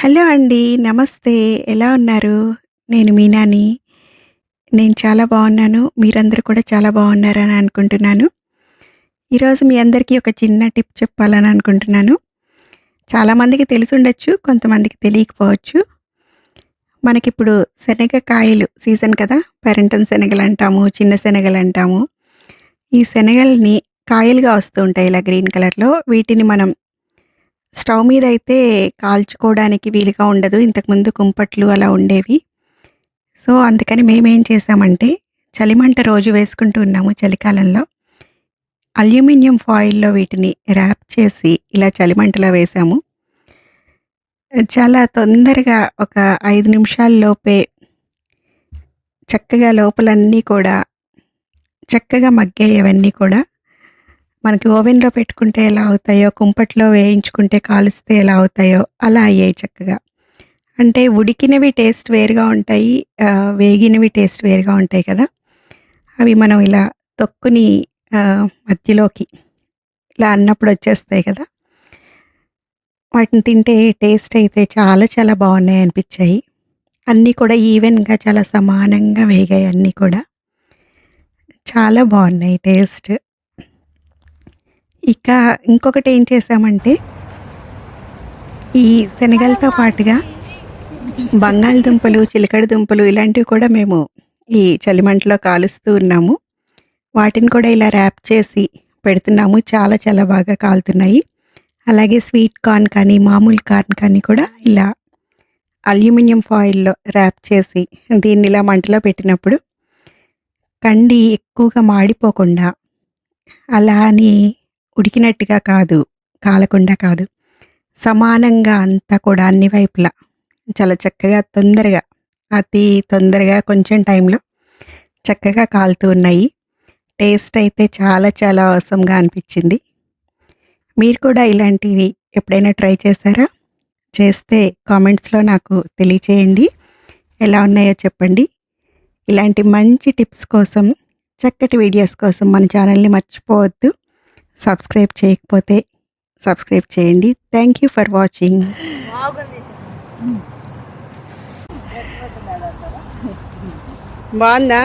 Hello అండి. నమస్తే. ఎలా ఉన్నారు? నేను మీనాని. నేను చాలా బాగున్నాను మీరందరూ కూడా చాలా బాగున్నారని అనుకుంటున్నాను. ఈరోజు మీ అందరికీ ఒక చిన్న టిప్ చెప్పాలని అనుకుంటున్నాను. చాలామందికి తెలిసి ఉండొచ్చు కొంతమందికి తెలియకపోవచ్చు. మనకిప్పుడు శనగ కాయలు సీజన్ కదా! పెరంటన్ శనగలు అంటాము చిన్న శనగలు అంటాము ఈ శనగల్ని కాయలుగా వస్తూ ఉంటాయి ఇలా గ్రీన్ కలర్‌లో. వీటిని మనం స్టవ్ మీద అయితే కాల్చుకోవడానికి వీలుగా ఉండదు. ఇంతకుముందు కుంపట్లు అలా ఉండేవి. సో, అందుకని మేమేం చేసామంటే చలిమంట రోజు వేసుకుంటూ ఉన్నాము చలికాలంలో. అల్యూమినియం ఫాయిల్‌లో వీటిని ర్యాప్ చేసి ఇలా చలిమంటలో వేసాము. చాలా తొందరగా ఒక ఐదు నిమిషాల్లోపే చక్కగా లోపలన్నీ కూడా చక్కగా మగ్గాయి అవన్నీ కూడా. మనకి ఓవెన్‌లో పెట్టుకుంటే ఎలా అవుతాయో, కుంపట్లో వేయించుకుంటే కాలుస్తే ఎలా అవుతాయో అలా అయ్యాయి చక్కగా. అంటే ఉడికినవి టేస్ట్ వేరుగా ఉంటాయి. వేగినవి టేస్ట్ వేరుగా ఉంటాయి కదా! అవి మనం ఇలా తొక్కుని మధ్యలోకి ఇలా అన్నప్పుడు వచ్చేస్తాయి కదా! వాటిని తింటే టేస్ట్ అయితే చాలా చాలా బాగున్నాయి అనిపించాయి అన్నీ కూడా ఈవెన్‌గా చాలా సమానంగా వేగాయి అన్నీ కూడా. చాలా బాగున్నాయి టేస్ట్. ఇక ఇంకొకటి ఏం చేసామంటే ఈ శనగలతో పాటుగా బంగాళదుంపలు, చిలకడ దుంపలు ఇలాంటివి కూడా మేము ఈ చలిమంటలో కాలుస్తూ ఉన్నాము. వాటిని కూడా ఇలా ర్యాప్ చేసి పెడుతున్నాము. చాలా చాలా బాగా కాలుతున్నాయి. అలాగే స్వీట్ కార్న్ కానీ, మామూలు కార్న్ కానీ కూడా ఇలా అల్యూమినియం ఫాయిల్‌లో ర్యాప్ చేసి దీన్ని ఇలా మంటలో పెట్టినప్పుడు కండి ఎక్కువగా మాడిపోకుండా అలా అని ఉడికినట్టుగా కాదు, కాలకుండా కాదు. సమానంగా అంతా కూడా అన్ని వైపులా చాలా చక్కగా తొందరగా అతి తొందరగా కొంచెం టైంలో చక్కగా కాలుతూ ఉన్నాయి. టేస్ట్ అయితే చాలా చాలా అవసరంగా అనిపించింది మీరు కూడా ఇలాంటివి ఎప్పుడైనా ట్రై చేశారా? చేస్తే కామెంట్స్‌లో నాకు తెలియచేయండి. ఎలా ఉన్నాయో చెప్పండి. ఇలాంటి మంచి టిప్స్ కోసం, చక్కటి వీడియోస్ కోసం మన ఛానల్‌ని మర్చిపోవద్దు. సబ్స్క్రైబ్ చేయకపోతే సబ్స్క్రైబ్ చేయండి. Thank you for watching. బాగుంది.